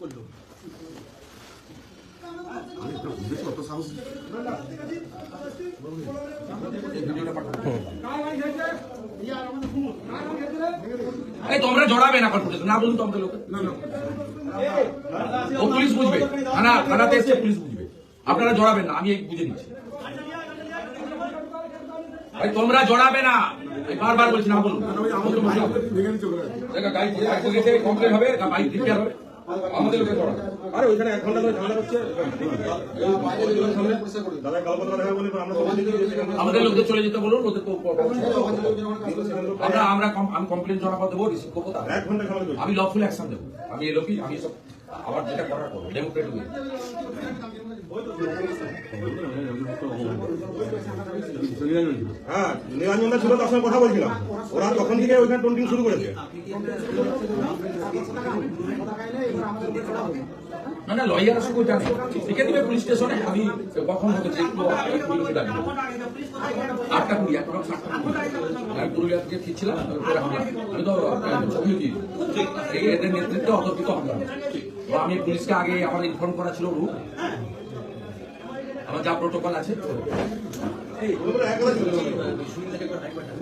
করল। এই তোমরা জড়াবে না কর্পোরেট না বলুন তোমাদের লোকে। ও পুলিশ বুঝবে। থানা থানাতে এসে পুলিশ বুঝবে। আপনারা জড়াবেন না আমি এই বুঝে নিচ্ছি ভাই তোমরা জড়াবে না। বারবার বলছি না বলুন। গাড়ি কমপ্লেন হবে বাইক রিপেয়ার হবে? আমাদের লোকের পড়া। আরে ওইখানে এক ঘণ্টা ধরে ঝামেলা হচ্ছে। দাদা কালপত্র দেখা বলে আমরা আমাদের লোকদের চলে যেতে বলুন ওদের আমরা আমরা আমি কমপ্লেন জমা দেবো রিসিভ করব আমি লফুল অ্যাকশন দেবো। আমি এলোকি আমি সব আবার যেটা করার করো ডেমোক্রেট হয়ে নিরঞ্জনদা ছিল তার সঙ্গে কথা বলছিলাম। ওরা তখন থেকে ওইখানে টোন্টিং শুরু করেছে। না না লয়ার আসুক ওইটা লিখে দিবে পুলিশ স্টেশনে আমি কখন মিনিটে ডাকবো। আটটা কুড়ি কুড়ি। আমি পুরুলিয়া থেকে ফিরছিলাম আমি তো ছবি দিই এই এদের নেতৃত্বে অতর্কিত হামলা তো আমি পুলিশকে আগে আমার ইনফর্ম করা ছিল রুট আমার যা প্রোটোকল আছে।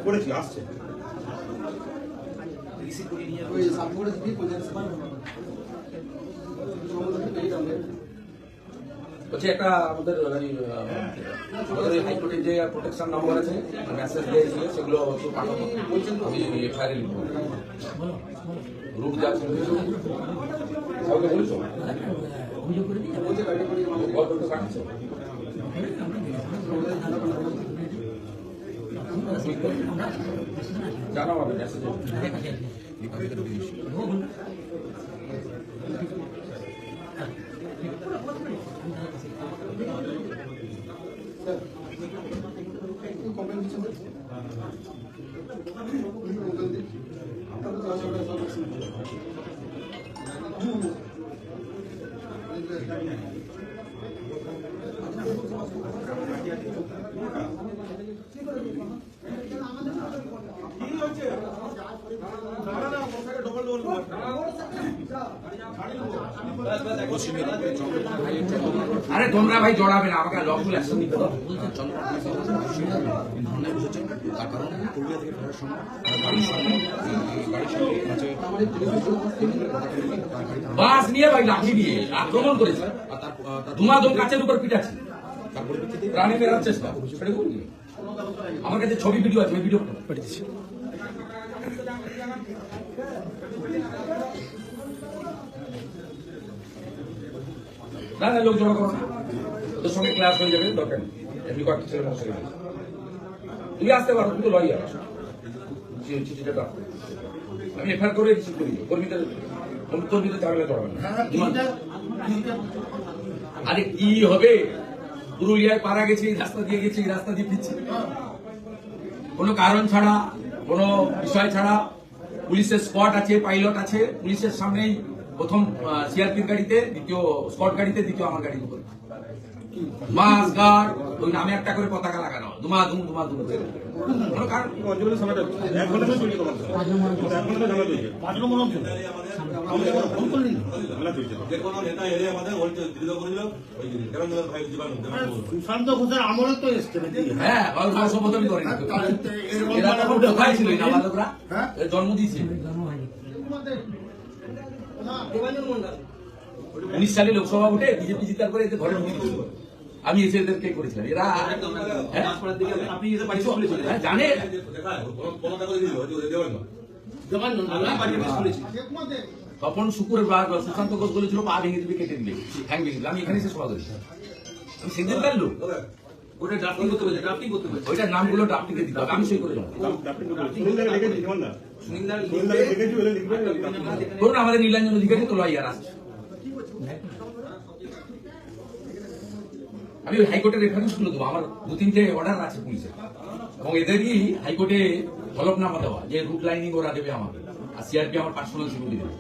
করেছি আসছে। বলছি, একটা আমাদের আমাদের হাইকোর্টের যে প্রোটেকশন নাম্বার আছে মেসেজ দিয়েছিল সেগুলো পাঠাবো। আমি এফআইআর লিখব রুট যা ছিল কাউকে বলেছ? আমি মেসেজ আরে তোমরা ভাই জড়াবে না, আমাকে গাড়ির সামনে আছে বাস নিয়ে ভাই লাঠি দিয়ে আক্রমণ করেছে। ধুমাধুম কাছের উপর পিটাচ্ছে প্রাণী আমার কাছে ছবি, ভিডিও আছে ভিডিও পাঠিয়েছি না না লোক জমা করো না। ওদের সঙ্গে ক্লাস হয়ে যাবে দরকার নেই। এমনি কয়েকটা ছেলে মশাই তুমি আসতে পারো তুমি তো লয়ার। চিঠিটা দাও আমি এফআইআর করে রিসিভ করি। কর্মীদের কর্মীদের ঝামেলা জড়াবেন আরে কি হবে? পুরুলিয়ায় পারা গেছি রাস্তা দিয়ে গেছি রাস্তা দিয়ে ফিরছি। কোনো কারণ ছাড়া কোনো বিষয় ছাড়া পুলিশের স্পট আছে পাইলট আছে। পুলিশের সামনেই প্রথম সিআরপির গাড়িতে দ্বিতীয় স্পট গাড়িতে দ্বিতীয় আমার গাড়ির উপরে। মাস গার্ড ওই নামে একটা করে পতাকা লাগানো করে। সুশান্ত ঘোষের আমলে তো এসছে হ্যাঁ করে কোথায় ছিল এর জন্ম দিয়েছে। উনিশ সালে লোকসভা ভোটে বিজেপি জিতার করে এদের ঘরে আমি এসে এদেরকে করেছিলাম। এরা হ্যাঁ? এসে শুনেছেন হ্যাঁ, জানে। দিল তখন শুকুরের বা সুশান্ত ঘোষ বলেছিল পা ভেঙে দিবে কেটে দিবে। ঠ্যাং ভেঙে দিবে। আমি এখানে শেষ কথা করি আমি সেদিনকার লোক। ওটা ড্রাফটিং করতে বলছে ড্রাফটিং করতে বলছে। ওইটার নামগুলো ডাক্তারকে দিতে হবে। আমি সই করে দেবো সুনীলদাকে লিখেছি জীবন না সুনীলদাকে লিখেছি বলে লিখবে। ধরুন আমাদের নীলাঞ্জন অধিকারী তো লয়ার আসছে আমি ওই হাইকোর্টের রেফারেন্সগুলো দেবো। আমার দু তিনটে অর্ডার আছে পুলিশের এবং এদেরই হাইকোর্টে হলফনামা দেওয়া যে রুট লাইনিং ওরা দেবে আমাকে। আর সিআরপি আমার পার্সোনাল সিকিউরিটি দেবে।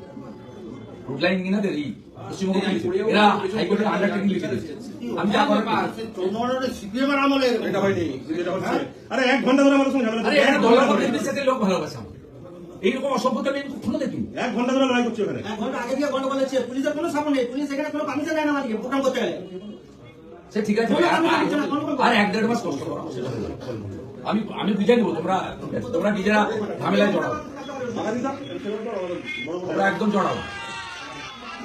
এরা হাইকোর্টের আন্ডারটেকিং লিখে দিয়েছে। আমি যা করার চৌধুরী সিপিএম এর আমলে এটা হয়নি। যেটা হচ্ছে আরে এক ঘণ্টা ধরে আমাদের সঙ্গে ঝামেলা আরে চলছে। এখানে দলের কর্মীদের সাথে লোক ভালোবাসে আমাকে। এইরকম অসভ্যতা আমি কখনো দেখিনি। এক ঘণ্টা ধরে লড়াই করছি ওখানে। এক ঘণ্টা আগে দিয়ে গন্ডগোল হচ্ছে। পুলিশের কোনো সাপোর্ট নেই। পুলিশ এখানে কোনো পারমিশন দেয় না আমাদেরকে প্রোগ্রাম করতে গেলে। সে ঠিক আছে আর- এক দেড় মাস কষ্ট করো আমি আমি বুঝে নেব তোমরা তোমরা নিজেরা ঝামেলায় জড়াও। তোমরা একদম জড়াও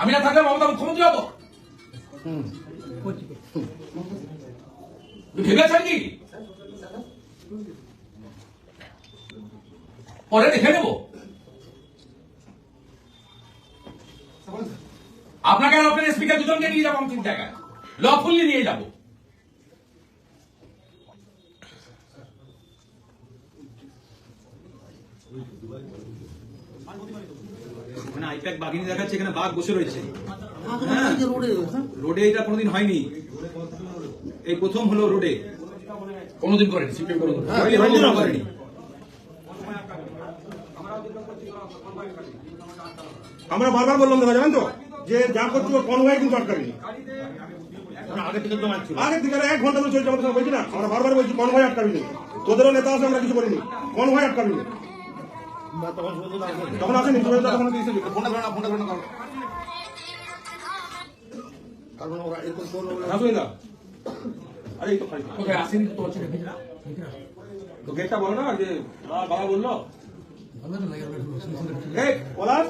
আমি না থাকলে মমতা মুখ্যমন্ত্রী হব। ভেবেছেন কি? পরে দেখে নেব। আপনাকে আর আপনার স্পিকার দুজনকে নিয়ে যাব আমি তিন জায়গায়। লফুল্লি নিয়ে যাব। বাঘিনী দেখাচ্ছে এখানে বাঘ বসে রয়েছে। হ্যাঁ, রোডে, হ্যাঁ। এটা কোনোদিন হয়নি। এই প্রথম হলো রোডে। কোনোদিন করেনি সিপিএম কোনোদিন। হ্যাঁ, করেনি। আমরা বারবার বললাম দাদা জানেন তো? যে যা করছি ওর কনভয় কিন্তু আটকাবিনি আমরা আগে থেকে তো মারছিল আগে থেকে আর এক ঘণ্টা ধরে চলছে আমাদের বলছি না। আমরা বারবার বলছি কনভয় আটকাবিনি তোদেরও নেতা আছে আমরা কিছু করিনি। কনভয় আটকাবিনি তখন আসেনি। তখন আসেনি সুরেন্দ্র তখন দিয়েছে ফোনটা ধরে না ফোনটা ধরে না কারণ কারণ ওরা এরকম বলে- হ্যাঁ আরে তো খাই কোথায় আসেনি তো হচ্ছে তো গেটটা বলো না যে বাবা বাবা বলল। এই পলাশ।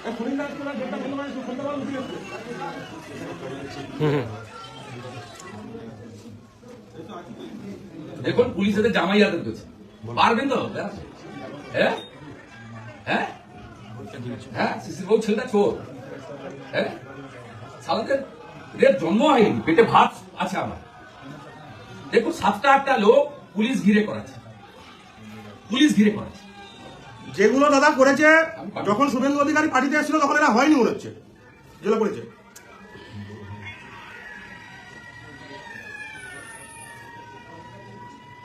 এই সুরেন্দ্র আসছে না, গেটটা বন্ধ করে দিয়েছে, শুনতে পারো, দেখুন পুলিশ এদের জামাই আদর করছে। পারবেন তো? হ্যাঁ? হ্যাঁ? হ্যাঁ শিশির ছেলেটা চোর। হ্যাঁ? সালাদের এদের জন্ম হয়নি পেটে ভাত আছে আমার। দেখুন সাতটা আটটা লোক পুলিশ ঘিরে করাচ্ছে। পুলিশ ঘিরে করাচ্ছে। যেগুলো দাদা করেছে যখন শুভেন্দু অধিকারী পার্টিতে এসেছিল তখন এরা হয়নি মনে হচ্ছে যেগুলো করেছে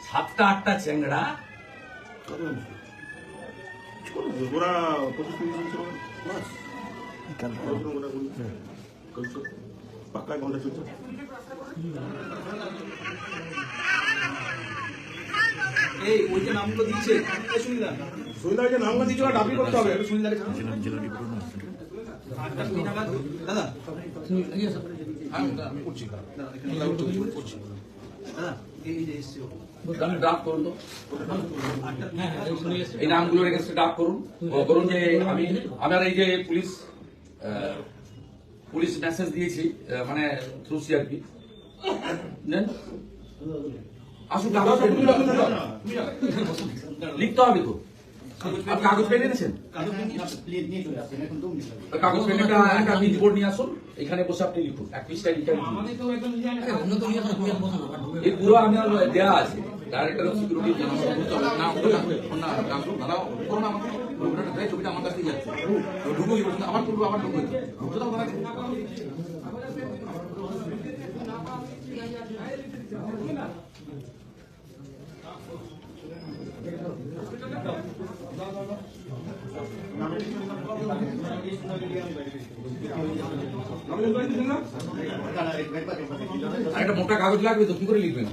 সাতটা আটটা চ্যাংড়া ওরা পঁচিশ তিরিশ জন ছিল বাস। ওরকম ওরা বলি। চলছে। পাক্কা ঘণ্টা চলছে এই ওই যে নামগুলো দিচ্ছে সুবিধা হয়েছে নামটা দিচ্ছে ওরা করতে হবে দাদা, এই যে এসছে ও। ড্রাফট করুন তো এই নামগুলোর এগেন্স্টে ড্রাফট করুন। করুন যে আমি আমার এই যে পুলিশ পুলিশ মেসেজ দিয়েছি মানে থ্রু সিআরপি আসুন। লিখতে হবে তো। আপনি কাগজ পেন এনেছেন কাগজ পেন একটা একটা বিল বোর্ড নিয়ে আসুন। এখানে বসে আপনি লিখুন। এক পৃষ্ঠায় লিখে এই পুরো আমার দেয়া আছে। না না আমার যাচ্ছে আবার আবার একটা মোটা কাগজ লাগবে তো কি করে লিখবেন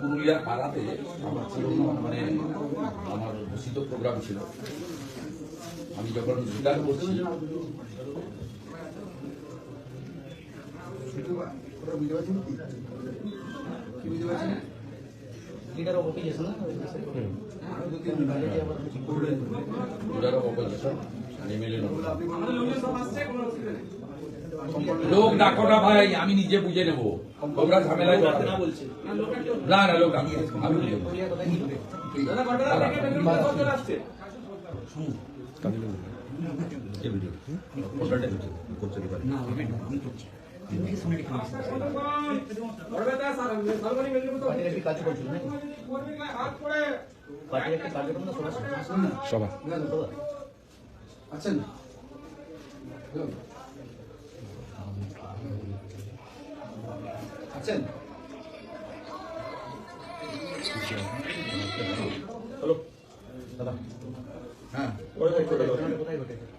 পুরুলিয়ার পাড়াতে আমার মানে আমার ঘোষিত প্রোগ্রাম ছিল। আমি যখন স্বীকার করছি লিডার অফ অপোজিশন না? লিডার অফ অপোজিশন এমএলএ লোক ডাকো না ভাই আমি নিজে বুঝে নেব। তোমরা ঝামেলায় জড়াবে না। বলছে। না না লোক ডাকো আমি একটি কার্যক্রম না সভা সভা সভা আছেন আছেন হ্যাঁ কোথায় ঘটে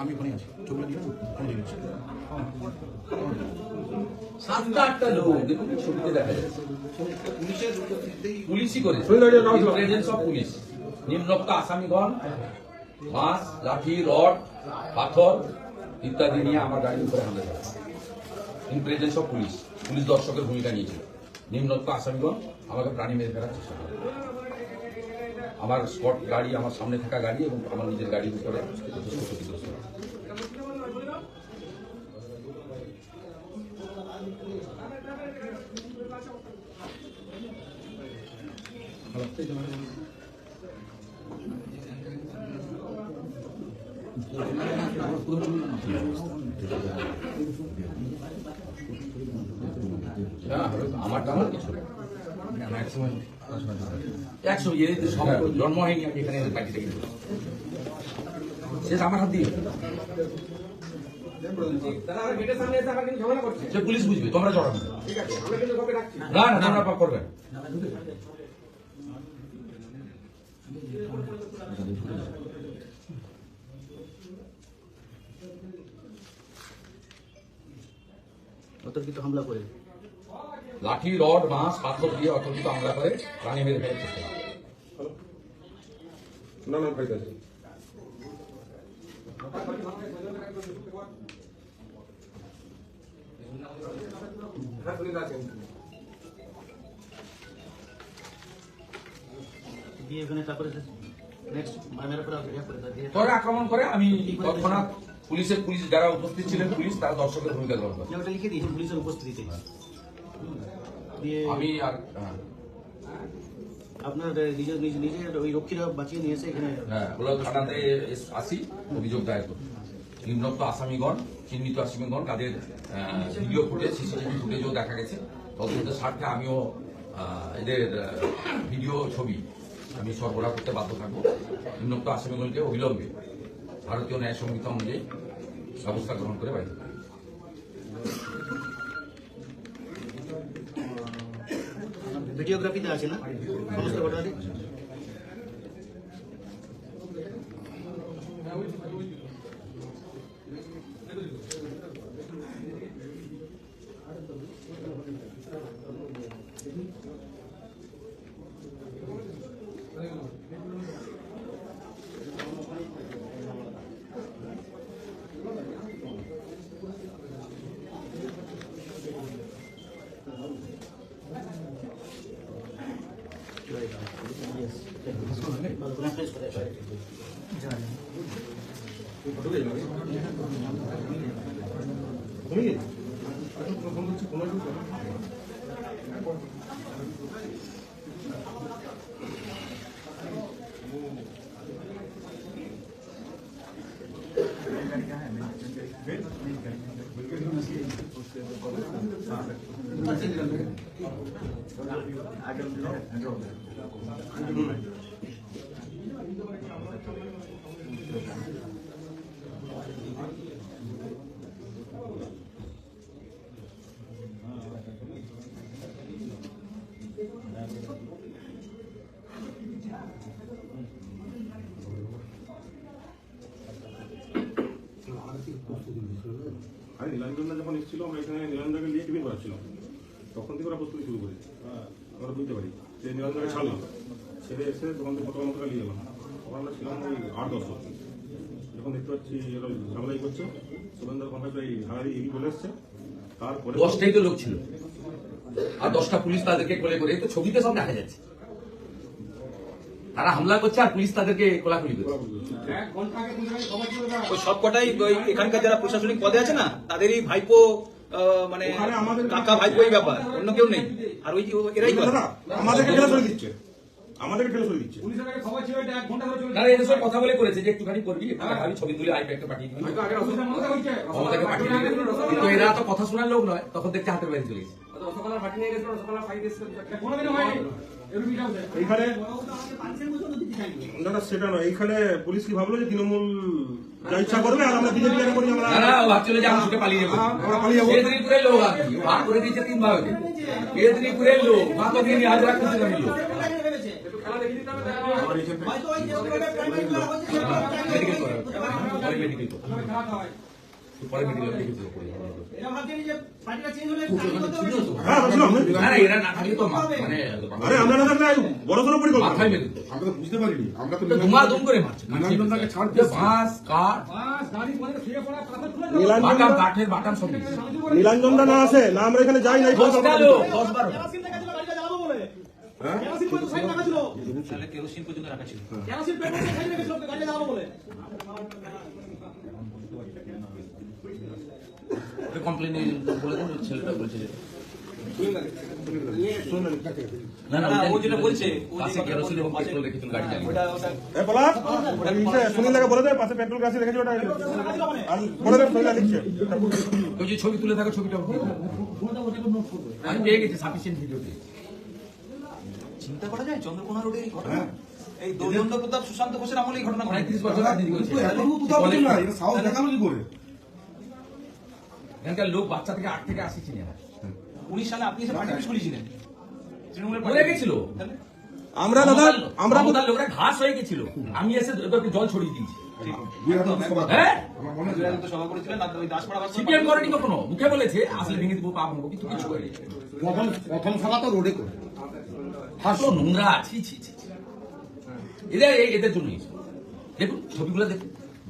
আমি ওখানে আছি। সাতটা আটটা লোক দেখুন ছবিতে দেখা যাচ্ছে পুলিশের পুলিশই করে প্রেজেন্স অফ পুলিশ নিম্নক্ত আসামিগণ মাছ লাঠি রড পাথর ইত্যাদি নিয়ে আমার গাড়ির উপরে হামলা করে in presence of police police দর্শকের ভূমিকা নিয়েছিল নিম্নক্ত আসামিগণ আমাকে প্রাণী মেরে ফেলার চেষ্টা করে আমার স্পট গাড়ি, আমার সামনে থাকা গাড়ি এবং আমার নিজের গাড়ির উপরে যথেষ্ট ক্ষতিগ্রস্ত আমার কিছু না। একশো ইয়ে জন্ম হয়নি আমি এখানে পার্টি শেষ আমার হাত দিয়ে। পুলিশ বুঝবে তোমরা জড়াবে না না তোমরা করবে অতর্কিত হামলা করে। লাঠি রড বাঁশ পাথর দিয়ে অতর্কিত হামলা করে প্রাণী মেরে ফেলার চেষ্টা না ভাই পরে আক্রমণ করে আমি তৎক্ষণাৎ পুলিশের পুলিশ যারা উপস্থিত ছিলেন পুলিশ তারা দর্শকের ভূমিকা গ্রহণ করে। লিখে দিয়েছি পুলিশের উপস্থিতিতে। দিয়ে আমি আর হ্যাঁ, আপনার নিজের নিজে নিজের ওই রক্ষীরা বাঁচিয়ে নিয়ে এসে এখানে। হ্যাঁ থানাতে আসি অভিযোগ দায়ের করি। নিম্নোক্ত আসামিগণ চিহ্নিত আসামিগণ তাদের ভিডিও ফুটেজ সিসিটিভি ফুটেজও দেখা গেছে। তদন্তের স্বার্থে আমিও এদের ভিডিও ছবি আমি সরবরাহ করতে বাধ্য থাকব। নিম্নোক্ত আসামিগণকে অবিলম্বে ভারতীয় ন্যায় সংহিতা অনুযায়ী ব্যবস্থা গ্রহণ করে বাইরে ভিডিওগ্রাফিতে আছে না? সমস্ত ঘটনাটি আরে নীলাঞ্জনদা যখন এসেছিল আমরা এখানে নীলাঞ্জনকে নিয়ে টিফিন করাচ্ছিলাম প্রস্তুতি শুরু করে আমরা বুঝতে পারি। যে নীলাঞ্জনকে ছাড়লাম ছেড়ে এসে নিয়ে গেলাম তখন আমরা ছিলাম ওই আট দশ যখন দেখতে পাচ্ছি এরা ঝামেলাই করছে হারারি এগিয়ে চলে এসছে। তারপরে দশটাই তো লোক ছিল। আর দশটা পুলিশ তাদেরকে কোলে করে তো ছবিতে সব দেখা যাচ্ছে। তারা হামলা করছে আর পুলিশ তাদেরকে কোলাকুলি করছে। ওই সব কটাই এখানকার যারা প্রশাসনিক পদে আছে না তাদেরই ভাইপো মানে কাকা ভাই ওই ব্যাপার অন্য কেউ নেই আর ওই এরাই আমাদেরকে ঠেলে সরে দিচ্ছে আমাদেরকে ঠেলে সরে দিচ্ছে তারা এদের কথা বলে করেছে যে একটুখানি করবি আমি ছবি তুলে পাঠিয়ে দিবি মমতাকে পাঠিয়ে দিবি কিন্তু এরা তো কথা শোনার লোক নয় তখন দেখতে হাতের বাইরে চলে গেছে চাইনি না না সেটা নয়। এইখানে পুলিশ কি ভাবলো যে তৃণমূল যা ইচ্ছা করবে আর আমরা বিজেপি কেন করি আমরা না ও ভাবছিল যে আমি পালিয়ে যাব আমরা পালিয়ে যাব। মেদিনীপুরের লোক আর ভাগ করে দিয়েছে তিন ভাগে। মেদিনীপুরের লোক ভাগ দিয়ে নিয়ে হাজার করা মেডিকেল করে হতে পারে। পরে মেডিকেল করে পরে মেডিকেল দেখেছিল এরা ভাবছেন যে পার্টিটা চেঞ্জ হলে চাকরি করতে হবে হ্যাঁ বলছিলাম না না এরা না থাকলে তো মানে আরে আমরা না থাকলে বড় সড়ো পরিকল্পনা। মাথায় মেরে আমরা তো বুঝতে পারিনি। আমরা তো ধুমা ধুম করে মারছে নীলাঞ্জনদাকে ছাড় যে বাঁশ কাঠ নীলাঞ্জন বাটাম কাঠের বাটাম সব দিয়েছে। না আসে না আমরা এখানে যাই নাই বারোটা কেরোসিন পর্যন্ত সাইড রাখা ছিল। কেরোসিন পর্যন্ত রাখা ছিল। কেরোসিন পেট্রোল সাইড রেখেছিল গাড়িটা জ্বালাবো বলে। কমপ্লেন বলে দেন ছেলেটা বলছে না না না, ও যেটা বলছে, পাশে কেরোসিন এবং পেট্রোল রেখেছিল গাড়ি চালিয়ে। ওটা ওটা এ বলা? সুনীল দাকে বলে দে পাশে পেট্রোল গাছ রেখেছি ওটা আর বলে দে সুনীল লিখছে। ওই যে ছবি তুলে থাকো ছবিটা আমি পেয়ে গেছি সাফিসিয়েন্ট ভিডিও চিন্তা করা যায় চন্দ্রকোনা রোডের এই ঘটনা? এই দৌলন্দ প্রতাপ সুশান্ত ঘোষের আমলে এই ঘটনা ঘটে। পঁয়ত্রিশ বছর দেখানো কি করে? এখানকার লোক বাচ্চা থেকে আট থেকে আশি চিনে না উনিশ সালে আপনি এসে পার্টি খুলেছিলেন তৃণমূলের মরে গেছিল। আমরা দাদা আমরা ক্ষমতার লোকরা ঘাস হয়ে গেছিল। আমি এসে ওদেরকে জল ছড়িয়ে দিয়েছি। হ্যাঁ? মনে মুখে বলেছে আসলে ভেঙে দিব পা ভাঙবো কিন্তু কিছু করেনি। প্রথম প্রথম সভা তো রোডে করে। হাসো নোংরা ছি ছি ছি। এদের এই- এদের জন্যই দেখুন ছবিগুলো দেখুন।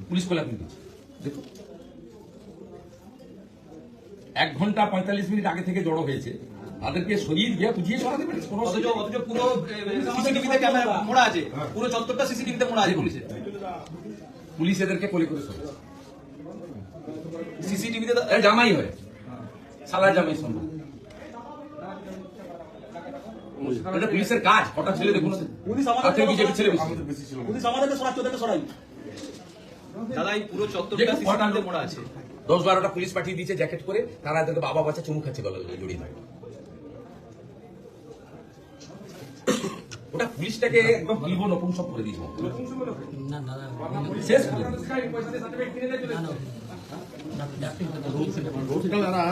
পুলিশ কোলাকুলি দিচ্ছে দেখুন। এক ঘণ্টা পঁয়তাল্লিশ মিনিট আগে থেকে জড়ো হয়েছে। তাদেরকে সরিয়ে দিয়ে বুঝিয়ে সরাতে পেরেছে। কোনো অথচ পুরো সিসিটিভিতে ক্যামেরা মোড়া আছে। পুরো চত্বরটা সিসিটিভিতে মোড়া আছে পুলিশের। পুলিশ এদেরকে কোলে করে সরেছে সিসিটিভিতে জামাই হয়। সালার জামাই সম্ভব। এটা পুলিশের কাজ কটা ছেলে দেখুন। পুলিশ আমাদের বিজেপি ছেলে বেশি আমাদের বেশি। ছিল পুলিশ আমাদেরকে সরাচ্ছে ওদেরকে সরাই। দাদা এই পুরো চত্বরটা সিসিটিভিতে মোড়া আছে। দশ বারোটা পুলিশ পাঠিয়ে দিয়েছে জ্যাকেট করে তারা এদেরকে বাবা বাচ্চা চুমু খাচ্ছে গলা জড়িয়ে থাকে ওটা পুলিশটাকে একদম বিলব নপুংসক করে দিয়েছে শেষ করে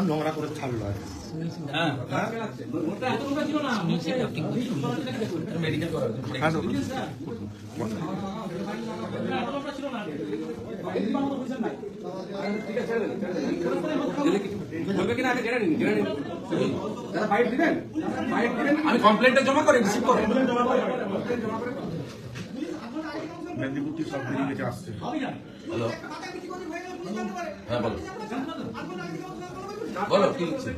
নোংরা করে ছাড়লো। হ্যাঁ মেডিকেল। আমি কমপ্লেনটা জমা করে রিসিভ করে। মেদিনীপুর সব বেরিয়ে গেছে আসছে। হ্যালো। হ্যাঁ বলো। বলো কি লিখছে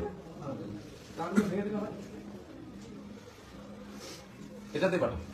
এটাতে পাঠাও।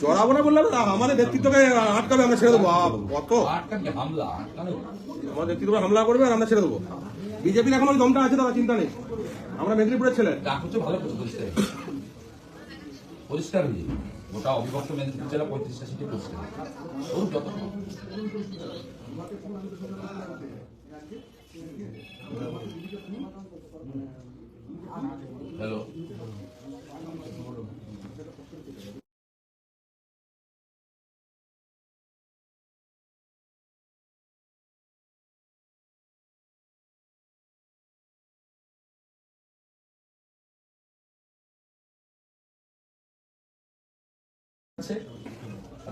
চড়াবে না বললাম না, আমাদের ব্যক্তিত্বকে আটকাবে আমরা ছেড়ে দেবো। কত? আমাদের ব্যক্তিত্বকে হামলা করবে আর আমরা ছেড়ে দেবো। বিজেপির এখন দমটা আছে দাদা চিন্তা নেই। আমরা মেদিনীপুরের ছেলে। ভালো করে পরিষ্কার হয়ে। গোটা অবিভক্ত মেদিনীপুর জেলা পঁয়ত্রিশটা সিটে পরিষ্কার ওর যত হ্যালো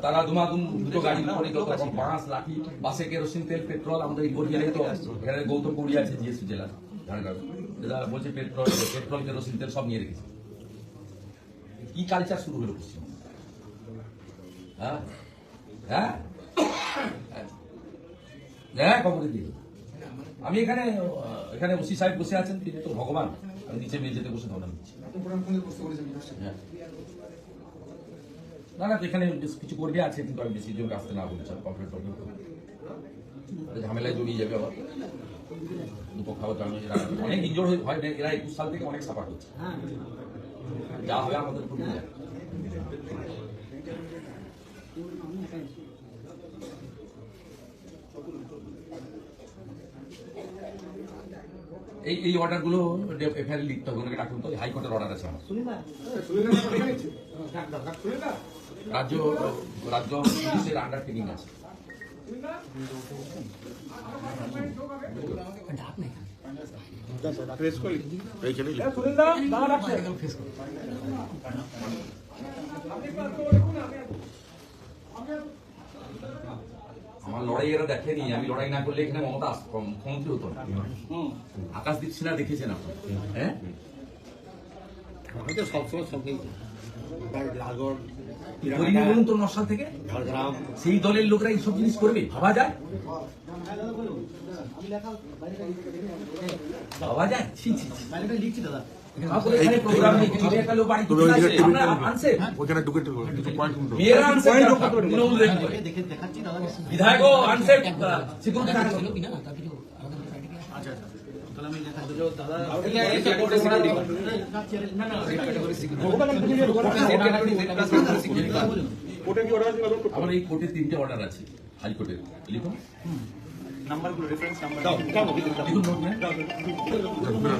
তারা দুমাদুম দুটো গাড়ি রকম বাঁশ, লাঠি বাসে কেরোসিন, তেল, পেট্রোল, আমাদের এই গড়িয়ায় তো এখানে গৌতম গড়ি আছে, জিএসপি জেলা বলছে পেট্রোল পেট্রোল, কেরোসিন, তেল সব নিয়ে রেখেছে। কি কালচার শুরু হলো পশ্চিমবঙ্গে হ্যাঁ? হ্যাঁ? হ্যাঁ খবরের দিকে আমি এখানে এখানে ওসি সাহেব বসে আছেন, তিনি তো ভগবান। আমি নিচে মেঝেতে বসে ধরা হ্যাঁ না না, এখানে কিছু কর্মী আছে, কিন্তু আমি বেশি জনকে আসতে না বলছি কমপ্লেন টমপ্লেন ঝামেলায় জড়িয়ে যাবে আবার। দুপক্ষ জানো এরা অনেক ইনজোর হয় এরা একুশ সাল থেকে অনেক সাফার করছে। যা হবে আমাদের উপর এই এই অর্ডারগুলো এফআইআর লিখতে হবে ওনাকে ডাকুন তো হাইকোর্টের অর্ডার আছে আমার। রাজ্য রাজ্য পুলিশের আন্ডারটেকিং আছে। আমার লড়াই এরা দেখেনি আমি লড়াই না করলে এখানে মমতা মুখ্যমন্ত্রী হতো না। আকাশদীপ সিনহা দেখেছেন আপনি? হ্যাঁ? আমি তো সবসময় সঙ্গেই লাগর বলুন তো নকশাল থেকে ঝাড়গ্রাম। সেই দলের লোকরা এইসব জিনিস করবে ভাবা যায়? ভাবা যায়? ছি ছি ছি। লিখছি দাদা। তারপরে আমার এই কোর্টে তিনটে অর্ডার আছে হাইকোর্টের লিখুন নাম্বারগুলো রেফারেন্স নাম্বার লিখুন নোট নেন।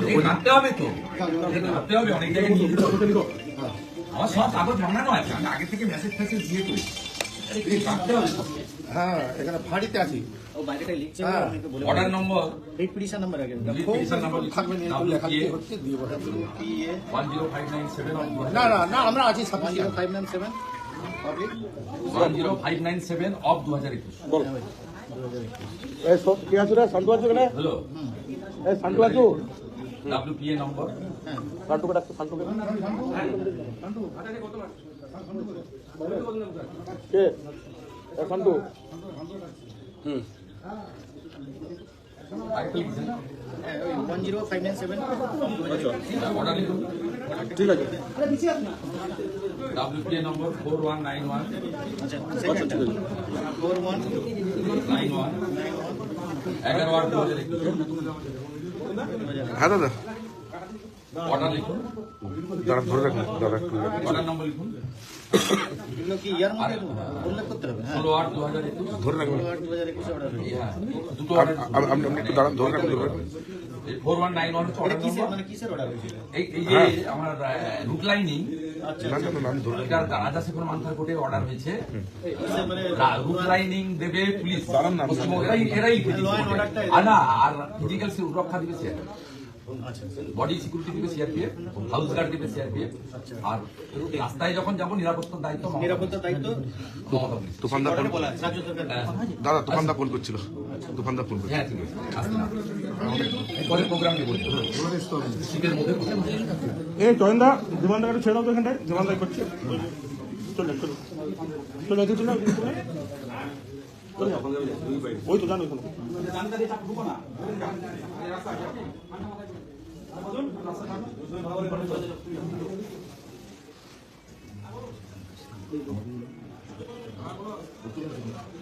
এই হবে তো এটা হবে অনেক জায়গায় নিয়ে যেতে আমার সব কাগজ বানানো আছে আমি আগে থেকে মেসেজ ফেসেজ দিয়ে করি এই হবে। হ্যাঁ এখানে ফাঁড়িতে আছি। ও লিখছে হ্যাঁ। বলে অর্ডার নম্বর এই পিটিশন নাম্বার আগে। পিটিশন নাম্বার থাকবে না লেখা দিয়ে হচ্ছে দিয়ে বসাতে হবে। ওয়ান জিরো নাইন সেভেন না না না আমরা আছি one sufficient zero five nine seven public one zero five nine seven of দু হাজার একুশ এই সব কি আছে রে? শান্তু আছে কেন হ্যালো। এই আছো? এ নম্বর জিরো সেভেন অর্ডার লিখুন ঠিক আছে। W P A number four one nine one আচ্ছা ফোর ওয়ান নাইন ওয়ান এগারো হ্যাঁ দাদা। অর্ডার লিখুন। দাঁড়া ধরে রাখুন একটু অর্ডার নম্বর লিখুন। এগুলো কি ইয়ার মধ্যে উল্লেখ করতে হবে? হ্যাঁ। ষোলো আট দু হাজার একুশ। ধরে রাখুন। দু হাজার একুশে অর্ডার হ্যাঁ দুটো আপ- আপ- আপনি আপনি একটু দাঁড়ান ধরে রাখুন ধরে রাখুন। Four one nine one order কিসের মানে কিসের অর্ডার হয়েছিল? এই এই যে আমার রুট লাইনিং না না না আমি ধরে এটা রাজা শেখর মান্থার কোর্টে অর্ডার হয়েছে। মানে রুট লাইনিং দেবে পুলিশ। দাঁড়ান না, এরাই এরাই আর না আর ফিজিক্যাল সুরক্ষা দিবে আচ্ছা বডি সিকিউরিটি দিবে সিআরপিএফ হাউস গার্ড দিবে সিআরপিএফ আর রাস্তায় যখন যাব নিরাপত্তার দায়িত্ব নিরাপত্তার দায়িত্ব? তুফানদা ফোন বলা আছে রাজ্য সরকার। হ্যাঁ। দাদা তুফানদা ফোন করছিল। তুফানদা ফোন করছিল। হ্যাঁ ঠিক আছে। পরে প্রোগ্রাম নিয়ে বলছি। শীতের মধ্যে এই জয়ন্দা জীবনদাকে ছেড়ে দাও তো এখানটায়। জীবনদাই করছে। চলে চলো। চলে চলে চলে। ওই তো জানো ওইখানে Thank you.